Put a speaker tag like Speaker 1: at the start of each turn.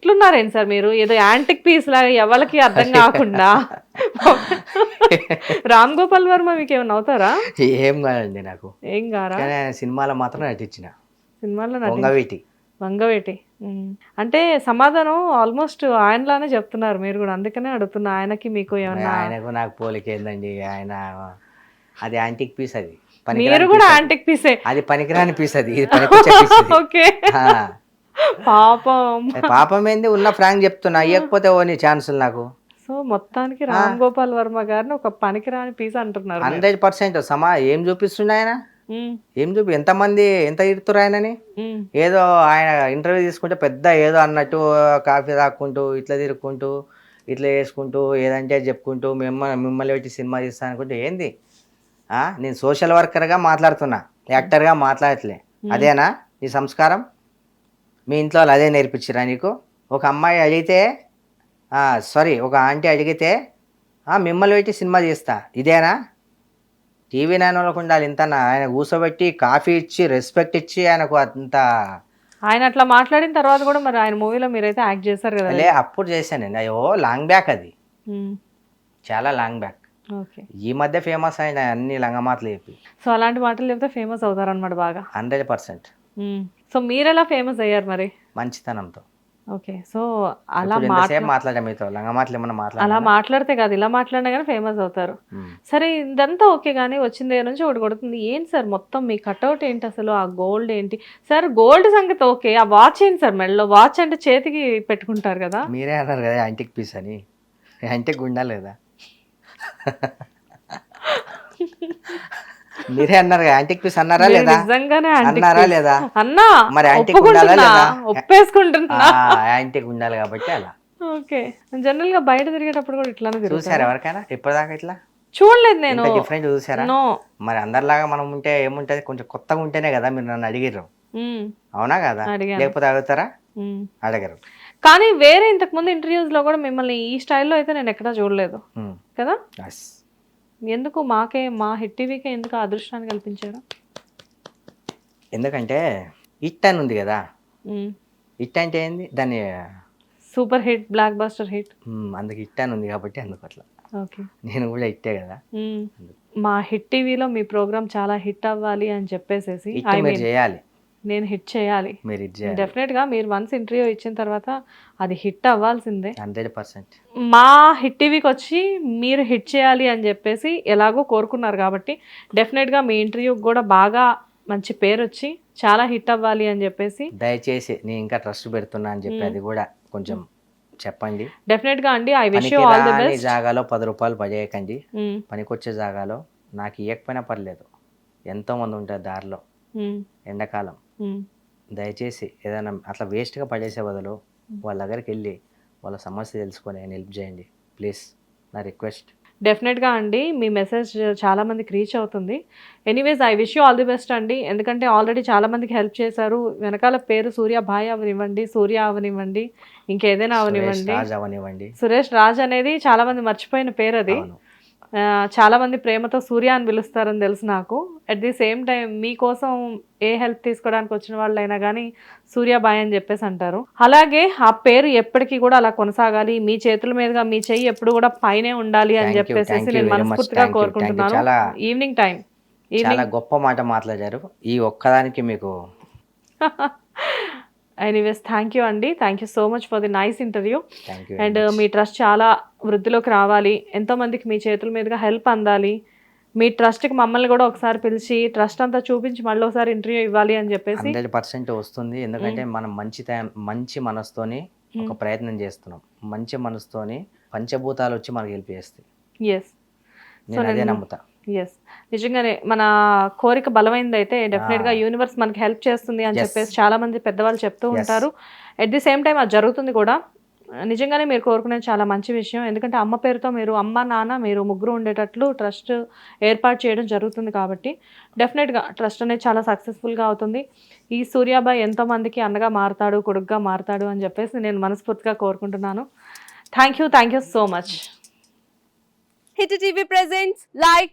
Speaker 1: ఇట్లున్నారేంటి sir మీరు? ఏదో antique piece లాగా ఎవరికి అర్థం కాకుండా. రామ్ గోపాల్ వర్మ మీకు ఏమైనా అవుతారా?
Speaker 2: ఏం కాదండి నాకు.
Speaker 1: ఏం
Speaker 2: ఆయన సినిమాలో మాత్రం నటించిన.
Speaker 1: సినిమాలో
Speaker 2: వంగవీటి.
Speaker 1: వంగవేటి. అంటే సమాధానం ఆల్మోస్ట్ ఆయనలానే చెప్తున్నారు మీరు కూడా. అందుకనే అడుగుతున్నా ఆయనకి మీకు ఏమన్నా
Speaker 2: ఆయనకు నాకు పోలిక ఏందండి ఆయన అది యాంటిక్ పీస్ అది.
Speaker 1: మీరు కూడా. యాంటిక్ పీసే.
Speaker 2: అది పనికిరాని పీస్ అది.
Speaker 1: ఓకే. పాపం.
Speaker 2: పాపం ఏంది ఉన్న ఫ్రాంక్ చెప్తున్నా. ఇవ్వకపోతే ఓ నీ ఛాన్సులు నాకు.
Speaker 1: సో మొత్తానికి రామ్ గోపాల్ వర్మ గారిని ఒక పనికిరాని పీస్ అంటున్నారు.
Speaker 2: Hundred percent. సమా ఏం చూపిస్తుండే ఆయన? ఏం చూపి ఎంతమంది ఎంత ఇడుతురు ఆయనని? ఏదో ఆయన ఇంటర్వ్యూ తీసుకుంటే పెద్ద ఏదో అన్నట్టు కాఫీ తాక్కుంటూ ఇట్లా తిరుక్కుంటూ ఇట్లా వేసుకుంటూ ఏదంటే చెప్పుకుంటూ మిమ్మల్ని మిమ్మల్ని పెట్టి సినిమా తీస్తా అనుకుంటే ఏంది? ఆ? నేను సోషల్ వర్కర్గా మాట్లాడుతున్నా. యాక్టర్గా మాట్లాడట్లే. అదేనా నీ సంస్కారం? మీ ఇంట్లో వాళ్ళు అదే నేర్పించిరా నీకు? ఒక అమ్మాయి అడిగితే సారీ ఒక ఆంటీ అడిగితే "ఆ, మిమ్మల్ని పెట్టి సినిమా తీస్తా. ఇదేనా? టీవీ నైన్ వాళ్ళకు ఉండాలి ఇంత ఆయన కూర్చోబెట్టి కాఫీ ఇచ్చి రెస్పెక్ట్ ఇచ్చి ఆయనకు అంత
Speaker 1: ఆయన అట్లా మాట్లాడిన తర్వాత కూడా మరి ఆయన మూవీలో మీరైతే యాక్ట్ చేశారు కదా?
Speaker 2: లే అప్పుడు చేశానండి అయ్యో లాంగ్ బ్యాక్ అది. చాలా లాంగ్ బ్యాక్.
Speaker 1: ఓకే.
Speaker 2: ఈ మధ్య ఫేమస్ అయిన అన్ని లంగమాటలు చెప్పి.
Speaker 1: సో అలాంటి మాటలు చెప్తే ఫేమస్ అవుతారన్నమాట బాగా.
Speaker 2: Hundred percent.
Speaker 1: సో మీరు ఎలా ఫేమస్ అయ్యారు మరి?
Speaker 2: మంచితనంతో.
Speaker 1: ఓకే సో అలా
Speaker 2: మాట్లాడా మీతో.
Speaker 1: అలా మాట్లాడితే కాదు. ఇలా మాట్లాడినా కానీ ఫేమస్ అవుతారు.
Speaker 2: ఉమ్.
Speaker 1: సరే ఇదంతా ఓకే కానీ వచ్చిన దగ్గర నుంచి ఒకటి కొడుతుంది. ఏంటి సార్ మొత్తం మీ కట్అవుట్ ఏంటి అసలు? ఆ గోల్డ్ ఏంటి? సార్ గోల్డ్ సంగతి ఓకే ఆ వాచ్ ఏంటి సార్ మెడలో? వాచ్ అంటే చేతికి పెట్టుకుంటారు కదా?
Speaker 2: మీరే అన్నారు కదా యాంటిక్ పీస్ అని. యాంటిక్ ఉండాలి కదా మీరే అన్నారు యాంటిక్ పీస్ అన్నారా లేదా?
Speaker 1: నిజంగానే
Speaker 2: అన్నారా. లేదా?
Speaker 1: అన్నా
Speaker 2: మరి antique ఉండాలా లేదా?
Speaker 1: ఒప్పేసుకుంటున్నా.
Speaker 2: యాంటిక్ ఉండాలి కాబట్టి అలా.
Speaker 1: ఓకే. జనరల్గా బయట తిరిగేటప్పుడు కూడా ఇట్లానే
Speaker 2: చూసారా ఎవరికైనా? ఇప్పటిదాకా ఇట్లా?
Speaker 1: చూడలేదు నేను.
Speaker 2: డిఫరెంట్ చూసారా? మరి అందరిలాగా మనం ఉంటే ఏముంటది? కొంచెం కొత్తగా ఉంటేనే కదా మీరు నన్ను అడిగిర్రు. అవునా కదా. లేకపోతే అడుగుతారా. అడగరు.
Speaker 1: కానీ వేరే ఇంతకు ముందు ఇంటర్వ్యూస్లో కూడా మిమ్మల్ని ఈ స్టైల్లో అయితే నేను ఎక్కడా చూడలేదు. కదా. ఎందుకు మాకే మా హిట్ టీవీకే ఎందుకు ఆ అదృష్టాన్ని కల్పించారు?
Speaker 2: ఎందుకంటే ఇట్ అని ఉంది కదా. ఇట్ అంటే ఏంది? దాన్ని
Speaker 1: super hit blockbuster hit.
Speaker 2: అందుకు ఇట్ అని ఉంది కాబట్టి అందుకు అట్లా.
Speaker 1: ఓకే.
Speaker 2: నేను కూడా ఇట్టే కదా.
Speaker 1: మా హిట్ టీవీలో మీ ప్రోగ్రామ్ చాలా హిట్ అవ్వాలి అని చెప్పేసేసి
Speaker 2: ఇట్
Speaker 1: ఐ
Speaker 2: మీరు
Speaker 1: మీన్
Speaker 2: చేయాలి.
Speaker 1: నేను హిట్ చేయాలి.
Speaker 2: మీరు చేయాలి.
Speaker 1: గా మీరు వన్స్ ఇంటర్వ్యూ ఇచ్చిన తర్వాత అది హిట్ అవ్వాల్సిందే.
Speaker 2: Hundred percent.
Speaker 1: మా హిట్ టీవీకి వచ్చి మీరు హిట్ చేయాలి అని చెప్పేసి ఎలాగో కోరుకున్నారు కాబట్టి డెఫినెట్గా మీ ఇంటర్వ్యూకి కూడా బాగా మంచి పేరు వచ్చి చాలా హిట్ అవ్వాలి అని చెప్పేసి
Speaker 2: దయచేసి నేను ఇంకా ట్రస్ట్ పెడుతున్నా అని చెప్పి అది కూడా కొంచెం చెప్పండి.
Speaker 1: డెఫినెట్గా అండి I wish you all the best
Speaker 2: జాగాలో పది రూపాయలు పడేయకండి. పనికొచ్చే జాగాలో నాకు ఇవ్వకపోయినా పర్లేదు. ఎంతో మంది ఉంటారు దారిలో. ఎండాకాలం. దయచేసి ఏదైనా అట్లా వేస్ట్గా పడేసే బదులు వాళ్ళ దగ్గరికి వెళ్ళి వాళ్ళ సమస్య తెలుసుకొని హెల్ప్ చేయండి. ప్లీజ్ నా రిక్వెస్ట్.
Speaker 1: డెఫినెట్గా అండి మీ మెసేజ్ చాలా మందికి రీచ్ అవుతుంది. Anyways I wish you all the best అండి. ఎందుకంటే ఆల్రెడీ చాలా మందికి హెల్ప్ చేశారు. వెనకాల పేరు సూర్య భాయ్ అవనివ్వండి సూర్య అవనివ్వండి ఇంకేదైనా అవనివ్వండి.
Speaker 2: అవనివ్వండి.
Speaker 1: సురేష్ రాజ్ అనేది చాలా మంది మర్చిపోయిన పేరు అది.
Speaker 2: అవును
Speaker 1: ఆ, చాలా మంది ప్రేమతో సూర్య అని పిలుస్తారని తెలుసు నాకు. అట్ ది సేమ్ టైం మీకోసం ఏ హెల్ప్ తీసుకోవడానికి వచ్చిన వాళ్ళైనా కానీ సూర్యాబాయ్ అని చెప్పేసి అంటారు. అలాగే ఆ పేరు ఎప్పటికీ కూడా అలా కొనసాగాలి. మీ చేతుల మీదుగా మీ చెయ్యి ఎప్పుడు కూడా పైనే ఉండాలి అని చెప్పేసి నేను. మనస్ఫూర్తిగా. కోరుకుంటున్నాను. ఈవినింగ్ టైం
Speaker 2: చాలా గొప్ప మాట మాట్లాడారు. ఈ ఒక్కదానికి మీకు
Speaker 1: ఎనీవేస్ థ్యాంక్ యూ అండి thank you so much for the nice interview and me trust చాలా వృద్ధిలోకి రావాలి. ఎంతో మందికి మీ చేతుల మీదుగా హెల్ప్ అందాలి. మీ ట్రస్ట్కి మమ్మల్ని కూడా ఒకసారి పిలిచి ట్రస్ట్ అంతా చూపించి మళ్ళీ ఒకసారి ఇంటర్వ్యూ ఇవ్వాలి అని చెప్పేసి
Speaker 2: హండ్రెడ్ పర్సెంట్ వస్తుంది. ఎందుకంటే మనం మంచి మంచి మనసుతోని ఒక ప్రయత్నం చేస్తున్నాం. మంచి మనసుతోని పంచభూతాలు వచ్చి మనకి హెల్ప్ చేస్తాయి.
Speaker 1: ఎస్
Speaker 2: నేను అదే నమ్ముతా.
Speaker 1: ఎస్ నిజంగానే మన కోరిక బలమైంది అయితే డెఫినెట్గా యూనివర్స్ మనకి హెల్ప్ చేస్తుంది అని. చెప్పేసి చాలా మంది పెద్దవాళ్ళు చెప్తూ. ఉంటారు. ఎట్ ది సేమ్ టైం అది జరుగుతుంది కూడా. నిజంగానే మీరు కోరుకునేది చాలా మంచి విషయం. ఎందుకంటే అమ్మ పేరుతో మీరు అమ్మ నాన్న మీరు ముగ్గురు ఉండేటట్లు ట్రస్ట్ ఏర్పాటు చేయడం జరుగుతుంది కాబట్టి డెఫినెట్గా ట్రస్ట్ అనేది చాలా సక్సెస్ఫుల్గా అవుతుంది. ఈ సూర్యాబాయ్ ఎంతో మందికి అన్నగా మారుతాడు కొడుకుగా మారుతాడు అని చెప్పేసి నేను మనస్ఫూర్తిగా కోరుకుంటున్నాను. Thank you thank you so much
Speaker 3: hit TV presents like